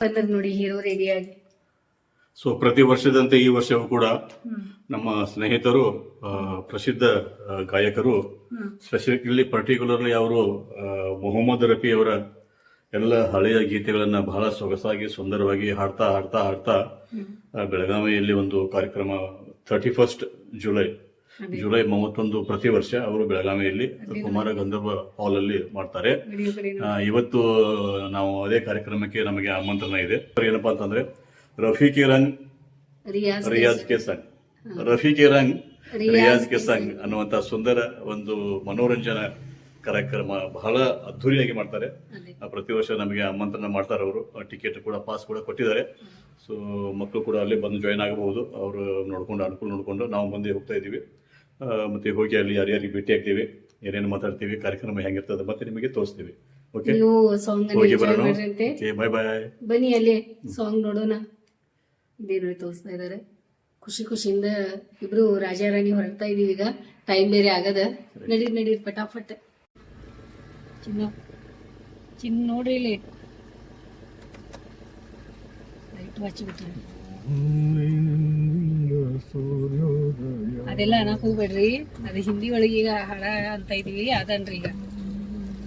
ಬಂದ್ರ ನೋಡಿ ಹೀರೋ ರೆಡಿಯಾಗಿ ಸೊ ಪ್ರತಿ ವರ್ಷದಂತೆ ಈ ವರ್ಷವೂ ಕೂಡ ನಮ್ಮ ಸ್ನೇಹಿತರು ಆ, ಪ್ರಸಿದ್ಧ ಆ, ಗಾಯಕರು ಸ್ಪೆಸಿಫಿಕಲಿ ಪರ್ಟಿಕ್ಯುಲರ್ಲಿ ಅವರು ಮೊಹಮ್ಮದ್ ರಫಿ ಅವರ ಎಲ್ಲ ಹಳೆಯ ಗೀತೆಗಳನ್ನ ಬಹಳ ಸೊಗಸಾಗಿ ಸುಂದರವಾಗಿ ಹಾಡ್ತಾ ಹಾಡ್ತಾ ಹಾಡ್ತಾ ಆ, ಬೆಳಗಾವಿಯಲ್ಲಿ ಒಂದು ಕಾರ್ಯಕ್ರಮ ತರ್ಟಿ ಫಸ್ಟ್ ಜುಲೈ ಜುಲೈ ಮೂವತ್ತೊಂದು ಪ್ರತಿ ವರ್ಷ ಅವರು ಬೆಳಗಾವಿಯಲ್ಲಿ ಕುಮಾರ ಗಂಧರ್ವ ಹಾಲ್ ಅಲ್ಲಿ ಮಾಡ್ತಾರೆ. ಇವತ್ತು ನಾವು ಅದೇ ಕಾರ್ಯಕ್ರಮಕ್ಕೆ ನಮಗೆ ಆಮಂತ್ರಣ ಇದೆ. ಏನಪ್ಪಾ ಅಂತಂದ್ರೆ ರಫಿ ಕೆ ರಂಗ್ ರಿಯಾಜ್ ಕೆ ಸಂಗ್. ರಫಿ ಕೆ ರಂಗ್ ರಿಯಾಜ್ ಕೆ ಸಂಗ್ ಅನ್ನುವಂತ ಸುಂದರ ಒಂದು ಮನೋರಂಜನಾ ಕಾರ್ಯಕ್ರಮ ಬಹಳ ಅದ್ಧೂರಿಯಾಗಿ ಮಾಡ್ತಾರೆ. ಆ, ಪ್ರತಿ ವರ್ಷ ನಮಗೆ ಆಮಂತ್ರಣ ಮಾಡ್ತಾರೆ ಅವರು. ಟಿಕೆಟ್ ಕೂಡ ಪಾಸ್ ಕೂಡ ಕೊಟ್ಟಿದ್ದಾರೆ. ಸೊ ಮಕ್ಕಳು ಕೂಡ ಅಲ್ಲಿ ಬಂದು ಜಾಯ್ನ್ ಆಗಬಹುದು. ಅವರು ನೋಡ್ಕೊಂಡು ಅನುಕೂಲ ನೋಡಿಕೊಂಡು ನಾವು ಮುಂದೆ ಹೋಗ್ತಾ ಇದ್ದೀವಿ. ಮತ್ತೆ ಹೋಗಿ ಅಲ್ಲಿ ಯಾರ್ಯಾರಿಗೆ ಭೇಟಿ ಆಗ್ತೀವಿ ಏನೇನು ಮಾತಾಡ್ತೀವಿ ಕಾರ್ಯಕ್ರಮ ಹೆಂಗಿರ್ತದೆ ಮತ್ತೆ ನಿಮಗೆ ತೋರಿಸ್ತೀವಿ. ಓಕೆ ನೀವು ಸಾಂಗ್ ಹೋಗಿ ಬರೋಣ. ಓಕೆ ಬಾಯ್ ಬಾಯ್ ಬನ್ನಿ ಅಲ್ಲಿ ಸಾಂಗ್ ನೋಡೋಣ. ಇದೇ ನೋಡಿ ತೋರಿಸ್ತಾ ಇದ್ದಾರೆ ಖುಷಿ ಖುಷಿಯಿಂದ ಇಬ್ರು ರಾಜಾರಾಣಿ ಹೊರಡ್ತಾ ಇದೀವಿ ಈಗ. ಟೈಮ್ ಬೇರೆ ಆಗದ. ನಡೀರ್ ನಡೀರ್ ಪಟಾಫಟ್. ಚಿನ್ನ ಚಿನ್ನ ನೋಡ್ರಿ ಇಲ್ಲಿ. ಲೈಟ್ ಹಚ್ಚಿಬಿಟ್ರಿ ಅದೆಲ್ಲ ಅನ್ನಕ್ ಹೋಗ್ಬೇಡ್ರಿ. ಅದು ಹಿಂದಿ ಒಳಗೆ ಈಗ ಹಾಡ ಅಂತ ಇದೀವಿ ಅದನ್ರಿ ಈಗ.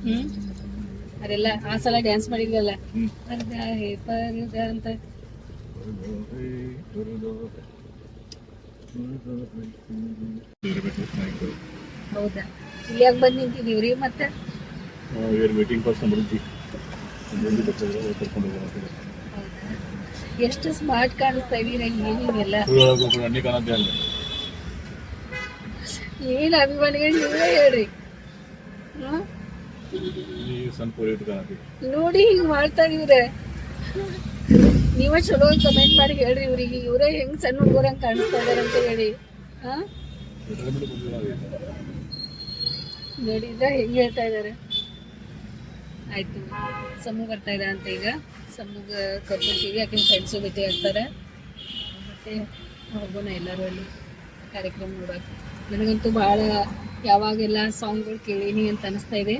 ಹ್ಮ್? ಅದೆಲ್ಲ ಆ ಸಲ ಡ್ಯಾನ್ಸ್ ಮಾಡಿದ್ವಲ್ಲ. ಪರ್ದ ಹೇ ಪರ್ದ ಅಂತ. ಹೌದಾ? ಇಲ್ಲಿ ಯಾಕೆ ಬಂದು ನಿಂತಿದೀವ್ರಿ ಮತ್ತೆ? ವೇಟಿಂಗ್ ಫಾರ್ ಸಮೃದ್ಧಿ ಹೌದಾ ಎಷ್ಟು ಸ್ಮಾರ್ಟ್ ಕಾಣಿಸ್ತಾ ಇದೀರ ಏನೇನೆಲ್ಲ ಏನ್ ಅಭಿಮಾನಿಗಳು ನೀವೇ ಹೇಳ್ರಿ? ನೋಡಿ ಹಿಂಗ್ ಮಾಡ್ತಾ ಇವ್ರೆ. ನೀವ ಚಲೋ ಕಮೆಂಟ್ ಮಾಡಿ ಹೇಳ್ರಿ ಇವ್ರಿಗೆ. ಇವರೇ ಹೆಂಗ್ ಸಣ್ಣ ಹುಡುಗರಂಗ್ ಕಾಣಿಸ್ತಾ ಇದಾರೆ ಅಂತ ಹೇಳಿ. ಹಾ? ನೋಡಿದ್ರ ಹೆಂಗ್ ಹೇಳ್ತಾ ಇದಾರೆ. ಆಯ್ತು ಸಮೂಹ ಬರ್ತಾ ಇದ ಅಂತ ಈಗ. ಸಮೂಹ ಕರ್ಕೊತೀವಿ ಯಾಕೆ ಫ್ರೆಂಡ್ಸು ಭೇಟಿ ಆಗ್ತಾರೆ ಮತ್ತೆ ಹೋಗೋಣ ಎಲ್ಲರೂ ಅಲ್ಲಿ ಕಾರ್ಯಕ್ರಮ ನೋಡೋಕೆ. ನನಗಂತೂ ಭಾಳ ಯಾವಾಗೆಲ್ಲ ಸಾಂಗ್ಗಳು ಕೇಳೀನಿ ಅಂತ ಅನಿಸ್ತಾ ಇದೆ.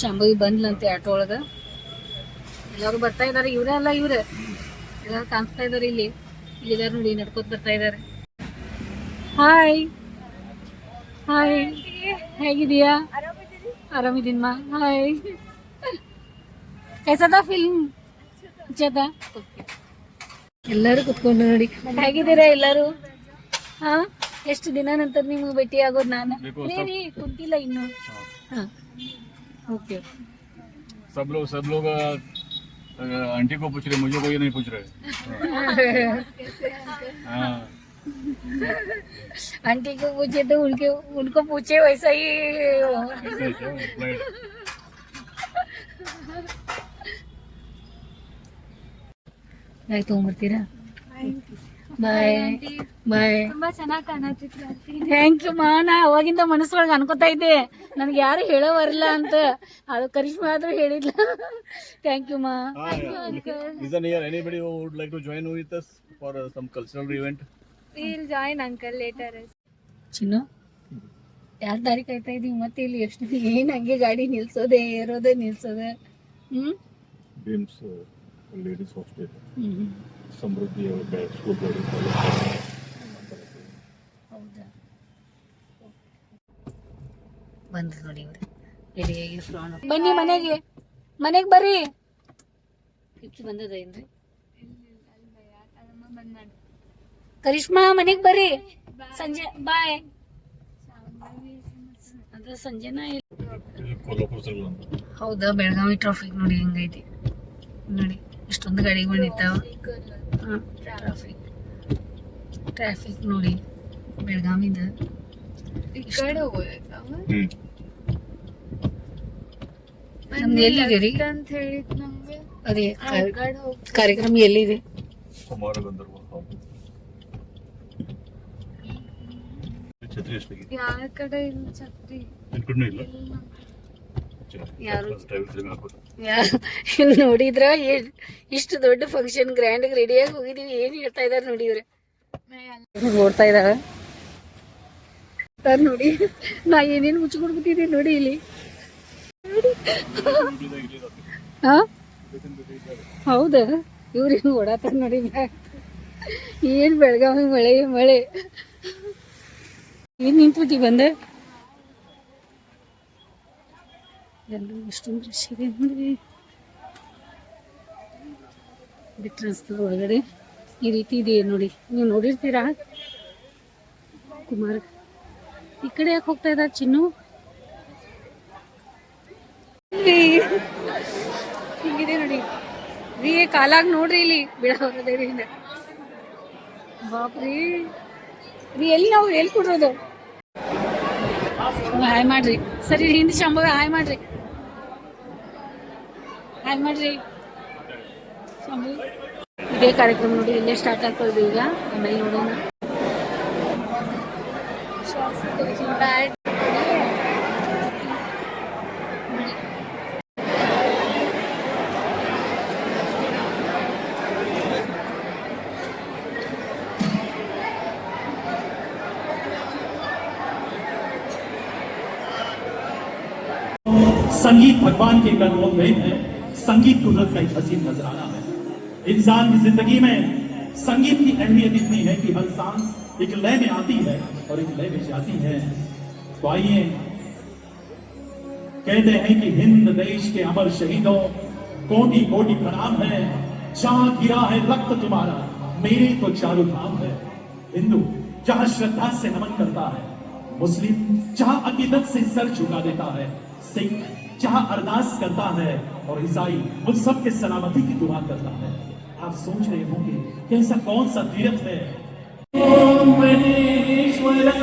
ಶಾಂಭವಿ ಬಂದ್ಲಂತೆ ಆಟೋ ಒಳಗೆ. ಎಲ್ಲರೂ ಬರ್ತಾ ಇದ್ದಾರೆ ಇವರೇ ಅಲ್ಲ ಇವ್ರೆ. ಎಲ್ಲರೂ ಕಾಣಿಸ್ತಾ ಇದ್ದಾರೆ ಇಲ್ಲಿ. ಇಲ್ಲಿದ್ದಾರೆ ನೋಡಿ, ನಡ್ಕೋತ ಬರ್ತಾ ಇದ್ದಾರೆ ಹಾಯ್ ಹಾಯ್ ಹೇಗಿದೀಯಾ ಮಾ? ಹಾಯ್ कैसा था फिल्म अच्छा था ಎಲ್ಲರೂ ಕುತ್ಕೊಂಡು ನೋಡಿ ಹೇಗಿದ್ದೀರಾ ಎಲ್ಲರೂ ಹಾ ಎಷ್ಟು ದಿನ ನಂತರ ನಿಮ್ಗೆ ಭೇಟಿ ಆಗೋದು ನಾನು ರೀ ಕುಂತಿಲ್ಲ ಇನ್ನು ಹಾ ಓಕೆ सब लोग सब लोग अ, आंटी को पूछ रहे मुझे कोई नहीं पूछ रहे हाँ आंटी को पूछे तो उनके उनको पूछे वैसा ही ಆಯ್ತು ತೊಗೊಂಡ್ಬರ್ತೀರಾ? ಬಾಯ್ ಬಾಯ್ ತುಂಬಾ ಚೆನ್ನಾಗಿ ಕಾಣತ್ತಿತ್ತು ಥ್ಯಾಂಕ್ ಯು ಮಾ ನಾ ಅವಾಗಿಂದ ಮನಸ್ಸೊಳಗೆ ಅನ್ಕೋತಾ ಇದ್ದೆ. ನನಗೆ ಯಾರು ಹೇಳೋವರಲ್ಲ ಅಂತ. ಅದು ಕರಿಶ್ಮಾ ಆದ್ರೂ ಹೇಳಿಲ್ಲ ಥ್ಯಾಂಕ್ ಯು ಮಾ. Is an here anybody who would like to join with us for some cultural event will join uncle later Chinnu ಯಾರು ದಾರಿ ಕಾಯ್ತಾ ಇದೀವಿ ಮತ್ತೆ ಇಲ್ಲಿ ಎಷ್ಟು ಏನು ಹಂಗೆ ಗಾಡಿ ನಿಲ್ಸೋದೆ ಏರೋದೆ ನಿಲ್ಸೋದೆ? ಹ್ಮ್? Beams hostel Samruddhi hostel. ಹ್ಮ್ ಸಮೃದ್ಧಿ ಸ್ಕೂಲ್ ಹೌದಾ? ಬಂದ್ರು ನೋಡಿ ಇವ್ರು. ರೆಡಿಯಾಗಿ ಫ್ರಾನ್ ಬನ್ನಿ ಮನೆಗೆ. ಮನೆಗೆ ಬರ್ರಿ. ಹೆಚ್ಚು ಬಂದದ ಏನ್ರಿ? ಕರಿಷ್ಮಾ ಮನೆಗೆ ಬರ್ರಿ. ಸಂಜೆ ಬಾಯ್. ಅದ ಸಂಜೆನ ಹೌದಾ ಬೆಳಗಾವಿ ಟ್ರಾಫಿಕ್ ನೋಡಿ ಹೆಂಗೈತಿ. ನೋಡಿ. ಇಷ್ಟೊಂದು ಗಾಡಿಗಳು ನಿಂತಾವ. ಟ್ರಾಫಿಕ್ ಟ್ರಾಫಿಕ್ ನೋಡಿ ಬೆಳಗಾವಿದ. ನಮ್ದು ಎಲ್ಲಿದೆ ರೀ ಅಂತ ಹೇಳಿದ್ ನಮ್ಗೆ. ಅದೇ ಕಾರ್ಯಕ್ರಮ ಎಲ್ಲಿದೆ? ಯಾರ ಕಡೆ ಇಲ್ಲ ಛತ್ರಿ. ಇಲ್ಲ. ಯಾರು? ನೋಡಿದ್ರ? ಏನ್ ಇಷ್ಟು ದೊಡ್ಡ ಫಂಕ್ಷನ್ ಗ್ರ್ಯಾಂಡ್ ರೆಡಿಯಾಗಿ ಹೋಗಿದೀವಿ ಏನ್ ಹೇಳ್ತಾ ಇದಾರೆ ನೋಡಿದ್ರೆ ನೋಡ್ತಾ ಇದಾರ. ಸರ್ ನೋಡಿ ನಾ ಏನೇನು ಮುಚ್ಚಿಕೊಡ್ಬಿಟ್ಟಿದ್ದೀನಿ ನೋಡಿ ಇಲ್ಲಿ. ಹೌದ? ಹೌದಾ ಇವ್ರೇನು ಓಡಾತಾರ ನೋಡಿ ಏನ್ ಏನು ಬೆಳಗಾವಿ ಮಳೆ ಮಳೆ. ಏನು ನಿಂತ್ಬಿಟ್ಟಿ ಬಂದೆ. ಎಲ್ಲರೂ ಎಷ್ಟೊಂದು ರಶ್ ಇದೆ ನೋಡಿ ಬಿಟ್ರೆ ಒಳಗಡೆ. ಈ ರೀತಿ ಇದೆ ನೋಡಿ. ನೀವು ನೋಡಿರ್ತೀರಾ? ಕುಮಾರ್, ಈ ಕಡೆ ಯಾಕೆ ಹೋಗ್ತಾ ಇದ್ದಾರೆ ಚಿನ್ನು? ಹಿಂಗಿದೆ ನೋಡಿ. ರೀ ಕಾಲಾಗ ನೋಡ್ರಿ ಇಲ್ಲಿ ಬಿಡ ಹೊರದೆ ರೀ ಬಾಪ್ರಿ. ರೀ ಎಲ್ಲಿ ನಾವು ಎಲ್ಲಿ ಕೊಡೋದು? ಹಾಯ್ ಮಾಡ್ರಿ. ಸರಿ, ಹಿಂದಿ ಶಂಭವ ಹಾಯ್ ಮಾಡ್ರಿ. ಹಾಯ್ ಮಾಡ್ರಿ ಶಂಭು ಇದೇ ಕಾರ್ಯಕ್ರಮ ನೋಡಿ ಇಲ್ಲೇ ಸ್ಟಾರ್ಟ್ ಆಗ್ತದೆ ಈಗ ಆಮೇಲೆ ನೋಡೋಣ ಬ್ಯಾಡ್ संगीत भगवान के एक अनमोल भेंट है संगीत कुदरत का एक हसीन नजराना है। इंसान की ज़िंदगी में संगीत की अहमियत इतनी है कि हर सांस एक लय में आती है और एक लय में जाती है। तो आइए कहते हैं कि हिंद देश के अमर शहीदों कोटि कोटि प्रणाम है। जहाँ गिरा है रक्त तुम्हारा, मेरे तो चारों धाम है। हिंदू, जहाँ श्रद्धा से नमन करता है। मुस्लिम, जहाँ अकीदत से सर झुका देता है। सिख, जहाँ अरदास करता है। और ईसाई उन सब के सलामती की दुआ करता है। आप सोच रहे होंगे कि ऐसा कौन सा तीर्थ है? ओम महेश्वरा।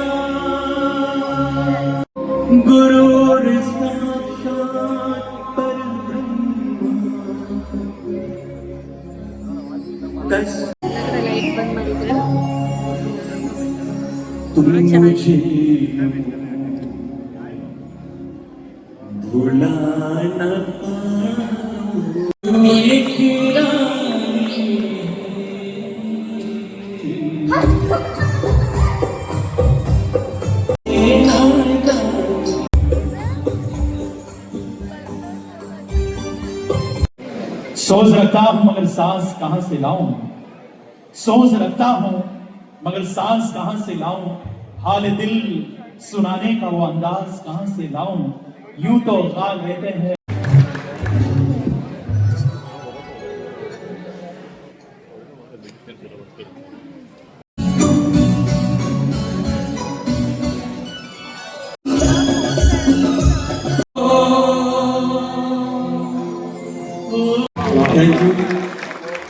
गुरुर सोच रखता हूँ, मगर सांस कहाँ से लाऊं? सोच रखता हूँ, मगर सांस कहाँ से लाऊं? हाल दिल सुनाने का वो अंदाज कहाँ से लाऊं? यूँ तो गाल लेते हैं। Thank you.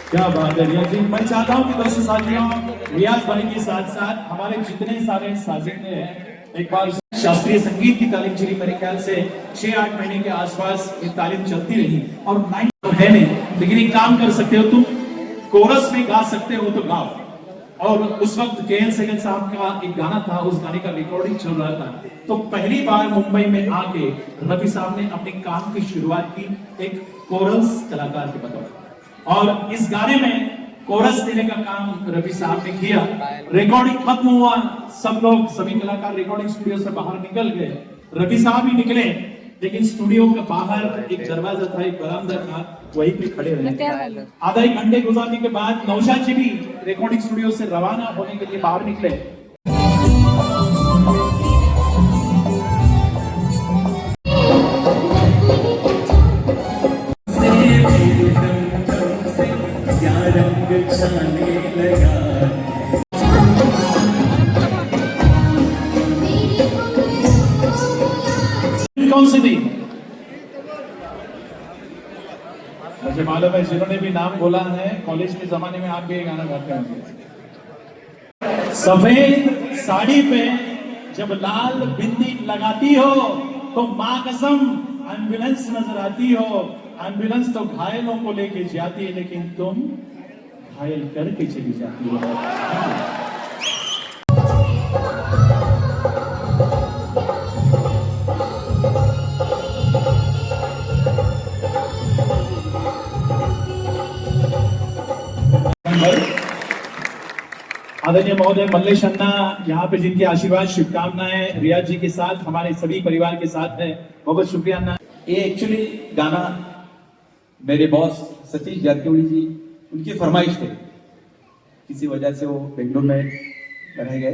क्या बात है रिया जी। मैं चाहता हूँ कि दोस्तों साथियों, रियाज भाई के साथ साथ हमारे जितने सारे साजिंदे हैं, एक बार शास्त्रीय संगीत की तालीम चली, मेरे ख्याल से छह आठ महीने के आसपास ये तालीम चलती रही। और नाइन तो है नहीं, लेकिन एक काम कर सकते हो तुम, कोरस में गा सकते हो तो गाओ। और उस वक्त के एल सहगल साहब का एक गाना था, उस गाने का रिकॉर्डिंग चल रहा था। तो पहली बार मुंबई में आके रवि साहब ने अपने काम की शुरुआत की एक कोरस कलाकार के बतौर और इस गाने में कोरस देने का काम रवि साहब ने किया। रिकॉर्डिंग खत्म हुआ, सब लोग, सभी कलाकार रिकॉर्डिंग स्टूडियो से बाहर निकल गए। रवि साहब ही निकले। लेकिन स्टूडियो के बाहर एक दरवाज़ा था एक बरामदा था वहीं पे खड़े रहे। आधा एक घंटे गुजारने के बाद नौशाद जी भी रिकॉर्डिंग स्टूडियो से रवाना होने के लिए बाहर निकले। नाम बोला है कॉलेज के जमाने में आप भी गाना गाते होंगे। सफ़ेद साड़ी पे जब लाल बिंदी लगाती हो तो माँ कसम एंबुलेंस नज़र आती हो। एंबुलेंस तो घायलों को लेके जाती है, लेकिन तुम घायल करके चली जाती हो। आदरणीय महोदय, मल्लेश अन्ना, यहाँ पे जिनके आशीर्वाद, शुभकामनाएँ रिया जी के साथ, हमारे सभी परिवार के साथ है। बहुत शुक्रिया अन्ना। ये एक्चुअली गाना मेरे बॉस सतीश जारकिहोली जी, उनकी फरमाइश थी। किसी वजह से वो बेंगलुरु में रह गए।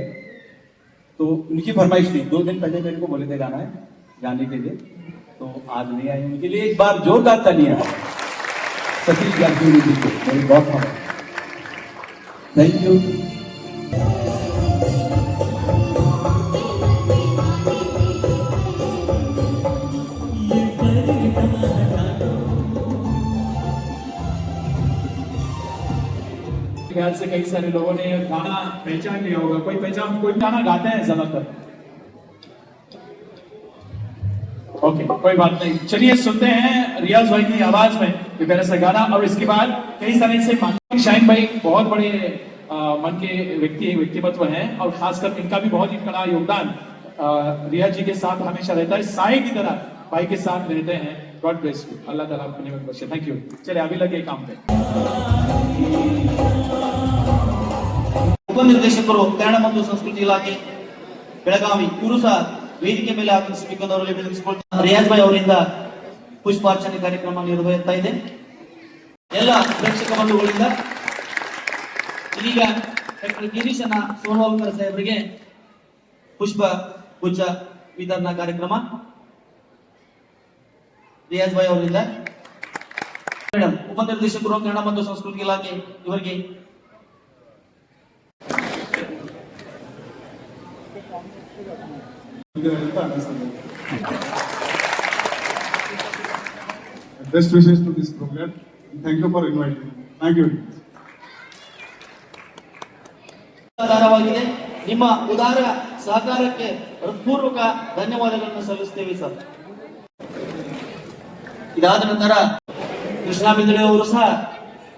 तो उनकी फरमाइश थी। दो दिन पहले मेरे को बोले थे गाना है, गाने के लिए। तो आज नहीं आई उनके लिए। एक बार जोरदार तालियाँ। सतीश जारकिहोली जी को मेरी बहुत थैंक यू ख्याल से कई सारे लोगों ने गाना पहचान लिया होगा। कोई पहचान कोई गाना गाते हैं ज़्यादातर? ओके कोई बात नहीं। चलिए सुनते हैं रियाज भाई की आवाज़ में ये मेरा सा गाना। और इसके बाद कई सारे मान- शाहीन भाई बहुत बड़े अ, मन के व्यक्ति व्यक्तिमत्व हैं और खासकर इनका भी बहुत ही कड़ा योगदान रिया जी के साथ हमेशा रहता है। साय की तरह भाई के साथ रहते हैं। गॉड ब्लेस यू अल्लाह ताला अपने में बख्शे थैंक यू चलिए अभी लगे काम पे ಉಪನಿರ್ದೇಶಕರು ಕನ್ನಡ ಮತ್ತು ಸಂಸ್ಕೃತಿ ಇಲಾಖೆ ಬೆಳಗಾವಿ ಇವರು ಸಹ ವೇದಿಕೆ ಮೇಲೆ ಆಗಮಿಸಬೇಕೆಂದವರಲ್ಲಿ ವಿನಂತಿಸಿಕೊಳ್ತಾರೆ ರಿಯಾಜ್ ಭಾಯ್ ಅವರಿಂದ ಪುಷ್ಪಾರ್ಚನೆ ಕಾರ್ಯಕ್ರಮ ನಿರ್ವಹಿಸ್ತಾ ಇದೆ ಎಲ್ಲ ಪ್ರೇಕ್ಷಕ ಬಂಧುಗಳಿಂದ ಇದೀಗ ಡಾಕ್ಟರ್ ಗಿರೀಶನ ಸೋನವಾಲ್ಕರ್ ಸಾಹೇಬರಿಗೆ ಪುಷ್ಪ ಗುಚ್ಛ ವಿತರಣಾ ಕಾರ್ಯಕ್ರಮ ರಿಯಾಜ್ ಭಾಯ್ ಅವರಿಂದ ಮೇಡಮ್ ಉಪನಿರ್ದೇಶಕರು ಕನ್ನಡ ಮತ್ತು ಸಂಸ್ಕೃತಿ ಇಲಾಖೆ ಇವರಿಗೆ Best wishes to this program. Thank you for inviting me. Thank you. ನಿಮ್ಮ ಉದಾರ ಸಹಕಾರಕ್ಕೆ ಹೃತ್ಪೂರ್ವಕ ಧನ್ಯವಾದಗಳನ್ನು ಸಲ್ಲಿಸ್ತೇವೆ ಸರ್ ಇದಾದ ನಂತರ ಕೃಷ್ಣ ಬಿಂದಳೆ ಅವರು ಸಹ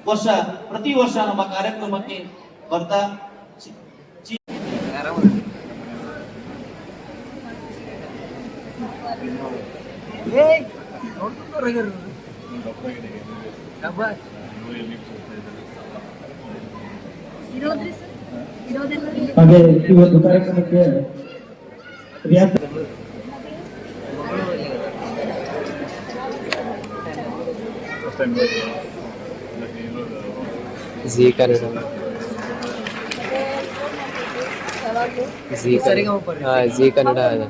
ವರ್ಷ ಪ್ರತಿ ವರ್ಷ ನಮ್ಮ ಕಾರ್ಯಕ್ರಮಕ್ಕೆ ಬರ್ತಾ ಹಾಗೆ ಇವತ್ತು ಕಾರ್ಯಕ್ರಮಕ್ಕೆ ರಿಯಾಜ್ ಜಿ ಕನ್ನಡ ಜಿ ಕನ್ನಡ ಹಾ ಜಿ ಕನ್ನಡ ಅದ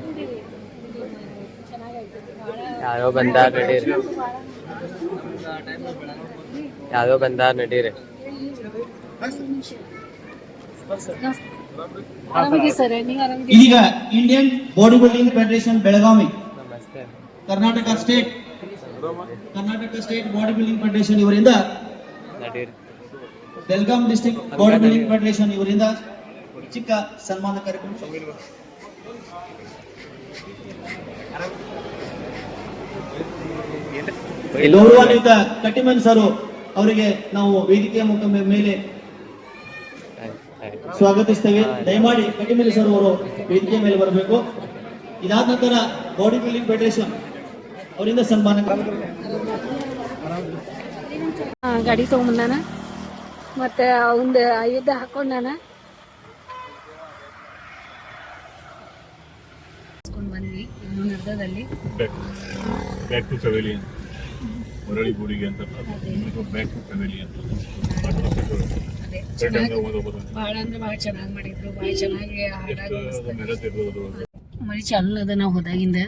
ಯಾರೋ ಬಂದಾರ ನಡೀರಿ ಯಾರೋ ಬಂದಾರ ನಡೀರಿ ಆರಾಮಿದ್ದೀವಿ ಸರ್ ನೀವು ಆರಾಮಿದ್ದೀವಿ ಇದೀಗ Indian body building federation Belagavi ನಮಸ್ತೆ Karnataka state Karnataka state body building federation ಇವರಿಂದ Belgaum district body building federation ಇವರಿಂದ ಚಿಕ್ಕ ಸನ್ಮಾನ ಕಾರ್ಯಕ್ರಮ. ಗೌರವಾನ್ವಿತ ಕಟ್ಟಿಮನ್ ಸರ್ ಅವರಿಗೆ ನಾವು ವೇದಿಕೆಯ ಮುಖ ಮೇಲೆ ಸ್ವಾಗತಿಸ್ತೇವೆ. ದಯಮಾಡಿ ಕಟ್ಟಿಮನ್ ಸರ್ ಅವರು ವೇದಿಕೆಯ ಮೇಲೆ ಬರಬೇಕು. ಇದಾದ ನಂತರ ಬಾಡಿ ಬಿಲ್ಡಿಂಗ್ ಫೆಡರೇಷನ್ ಅವರಿಂದ ಸನ್ಮಾನ ಗಾಡಿ ತೊಗೊಂಬಂದಾನ? ಮತ್ತೆ ಅವಂದ ಆಯುಧ ಹಾಕೊಂಡಾನ? ಬಂದ್ವಿ ಇನ್ನೂ ನಡ್ದದಲ್ಲಿ. ಬ್ಯಾಕ್ ಬ್ಯಾಕ್ ಟು ಪೆವಿಲಿಯನ್ ಮರಳಿ ಗೂಡಿಗೆ ಅಂತ ಬ್ಯಾಕ್ ಟು ಪೆವಿಲಿಯನ್ ಅದೇ ಚೆನ್ನಾಗಿ ಭಾಳ ಅಂದ್ರೆ ಭಾಳ ಚೆನ್ನಾಗಿ ಮಾಡಿದ್ರು ಭಾಳ ಚೆನ್ನಾಗಿ ಮಳಿ ಚಾಲು ಅದ ನಾವು ಹೋದಾಗಿಂದ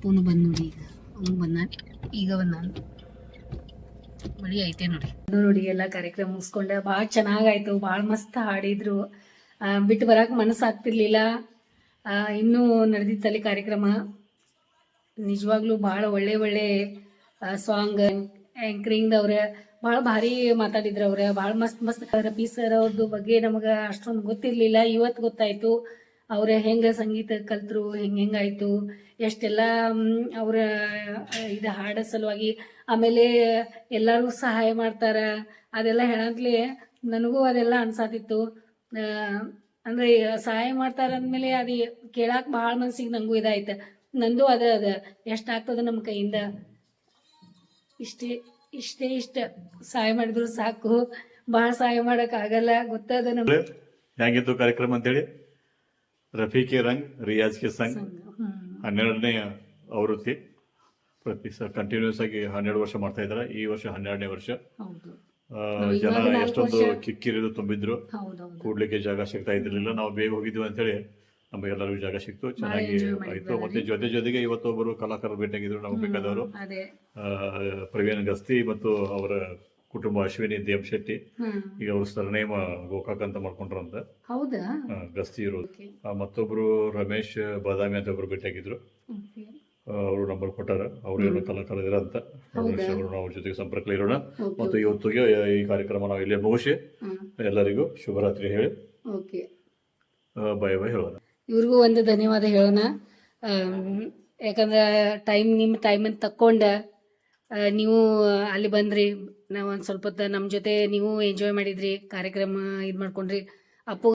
ಅಪ್ಪನು ಬಂದ್ ನೋಡಿ ಈಗ. ಅವನು ಬಂದ ಈಗ ಬಂದಾನ ಮಳಿ ಐತೆ ನೋಡಿ. ನೋಡಿ ಎಲ್ಲ ಕಾರ್ಯಕ್ರಮ ಮುಗಿಸ್ಕೊಂಡೆ. ಭಾಳ ಚೆನ್ನಾಗಾಯ್ತು. ಭಾಳ ಮಸ್ತ್ ಹಾಡಿದ್ರು. ಬಿಟ್ಟು ಬರಕ್ಕೆ ಮನಸ್ಸು ಆಗ್ತಿರ್ಲಿಲ್ಲ. ಆ, ಇನ್ನೂ ನಡೆದಿತ್ತಲ್ಲಿ ಕಾರ್ಯಕ್ರಮ. ನಿಜವಾಗ್ಲೂ ಭಾಳ ಒಳ್ಳೆ ಒಳ್ಳೆ ಸಾಂಗ್ ಆ್ಯಂಕರಿಂಗ್ದವ್ರ ಭಾಳ ಭಾರಿ ಮಾತಾಡಿದ್ರು ಅವ್ರ. ಭಾಳ ಮಸ್ತ್ ಮಸ್ತ್. ರಫಿ ಸರ್ ಅವ್ರದ್ದು ಬಗ್ಗೆ ನಮಗೆ ಅಷ್ಟೊಂದು ಗೊತ್ತಿರಲಿಲ್ಲ. ಇವತ್ತು ಗೊತ್ತಾಯ್ತು. ಅವ್ರ ಹೆಂಗ ಸಂಗೀತ ಕಲ್ತರು, ಹೆಂಗ ಹೆಂಗಾಯ್ತು ಎಷ್ಟೆಲ್ಲ ಅವರ ಇದು ಹಾಡ ಸಲುವಾಗಿ ಆಮೇಲೆ ಎಲ್ಲಾರು ಸಹಾಯ ಮಾಡ್ತಾರ, ಅದೆಲ್ಲ ಹೇಳಂತ್ಲೆ ನನಗೂ ಅದೆಲ್ಲ ಅನ್ಸಾತಿತ್ತು. ಅಂದ್ರೆ ಸಹಾಯ ಮಾಡ್ತಾರ ಅಂದ್ಮೇಲೆ ಅದು ಕೇಳಾಕ್ ಬಹಳ ಮನ್ಸಿಗೆ ನಂಗೂ ಇದಾಯ್ತ. ನಂದು ಅದ ಅದ, ಎಷ್ಟಾಗ್ತದ ನಮ್ಮ ಕೈಯಿಂದ. ಇಷ್ಟೇ ಇಷ್ಟೇ ಇಷ್ಟ. ಸಹಾಯ ಮಾಡಿದ್ರು ಸಾಕು. ಬಹಳ ಸಹಾಯ ಮಾಡೋಕ್ಕಾಗಲ್ಲ ಗೊತ್ತದ ನಮ್ಗೆ? ಹೇಗಿತ್ತು ಕಾರ್ಯಕ್ರಮ ಅಂತೇಳಿ? ರಫಿ ಕೆ ರಂಗ್ ರಿಯಾಜ್ ಕೆ ಸಂಗ್ ಹನ್ನೆರಡನೇ ಆವೃತ್ತಿ. ಪ್ರತಿ ಸಹ ಕಂಟಿನ್ಯೂಸ್ ಆಗಿ ಹನ್ನೆರಡು ವರ್ಷ ಮಾಡ್ತಾ ಇದ್ದಾರೆ. ಈ ವರ್ಷ ಹನ್ನೆರಡನೇ ವರ್ಷ. ಜನ ಎಷ್ಟೊಂದು ಕಿಕ್ಕಿರಿದು ತುಂಬಿದ್ರು. ಕೂಡ್ಲಿಕ್ಕೆ ಜಾಗ ಸಿಗ್ತಾ ಇದ್ರಲಿಲ್ಲ. ನಾವು ಬೇಗ ಹೋಗಿದ್ವಿ ಅಂತೇಳಿ ನಮಗೆಲ್ಲರಿಗೂ ಜಾಗ ಸಿಕ್ತು. ಚೆನ್ನಾಗಿ ಆಯ್ತು. ಮತ್ತೆ ಜೊತೆ ಜೊತೆಗೆ ಇವತ್ತೊಬ್ಬರು ಕಲಾಕಾರರು ಭೇಟಿಯಾಗಿದ್ರು. ನಮ್ಗೆ ಬೇಕಾದವರು. ಪ್ರವೀಣ್ ಗಸ್ತಿ ಮತ್ತು ಅವರ ಕುಟುಂಬ ಅಶ್ವಿನಿ ದೇವ್ ಶೆಟ್ಟಿ ಈಗ ಅವ್ರ ಸರ್ನೇಮ ಗೋಕಾಕ್ ಅಂತ ಮಾಡ್ಕೊಂಡ್ರಂತ. ಹೌದಾ? ಗಸ್ತಿ ಇರೋದು. ಮತ್ತೊಬ್ರು ರಮೇಶ್ ಬಾದಾಮಿ ಅಂತ ಒಬ್ರು ಭೇಟಿಯಾಗಿದ್ರು. ಅವರು ನಂಬರ್ ಕೊಟ್ಟಾರ. ಅವರು ತಲೆ ಕಲಾಕಾರದಿರ ಅಂತ? ಅವರು ಜೊತೆಗೆ ಸಂಪರ್ಕ ಇರೋಣ. ಮತ್ತು ಇವತ್ತಿಗೆ ಈ ಕಾರ್ಯಕ್ರಮ ನಾವು ಇಲ್ಲೇ ಮುಗಿಸಿ ಎಲ್ಲರಿಗೂ ಶುಭರಾತ್ರಿ ಹೇಳಿ. ಓಕೆ. ಬಾಯ್ ಬಾಯ್ ಹೇಳೋಣ. ಇವ್ರಿಗೂ ಒಂದು ಧನ್ಯವಾದ ಹೇಳೋಣ. ಯಾಕಂದ್ರೆ ಟೈಮ್ ನಿಮ್ಮ ಟೈಮನ್ನು ತಕ್ಕೊಂಡ ನೀವು ಅಲ್ಲಿ ಬಂದ್ರಿ. ನಾವು ಒಂದು ಸ್ವಲ್ಪ ಹೊತ್ತು ನಮ್ಮ ಜೊತೆ ನೀವು ಎಂಜಾಯ್ ಮಾಡಿದ್ರಿ ಕಾರ್ಯಕ್ರಮ ಇದು ಮಾಡ್ಕೊಂಡ್ರಿ. ಅಪ್ಪು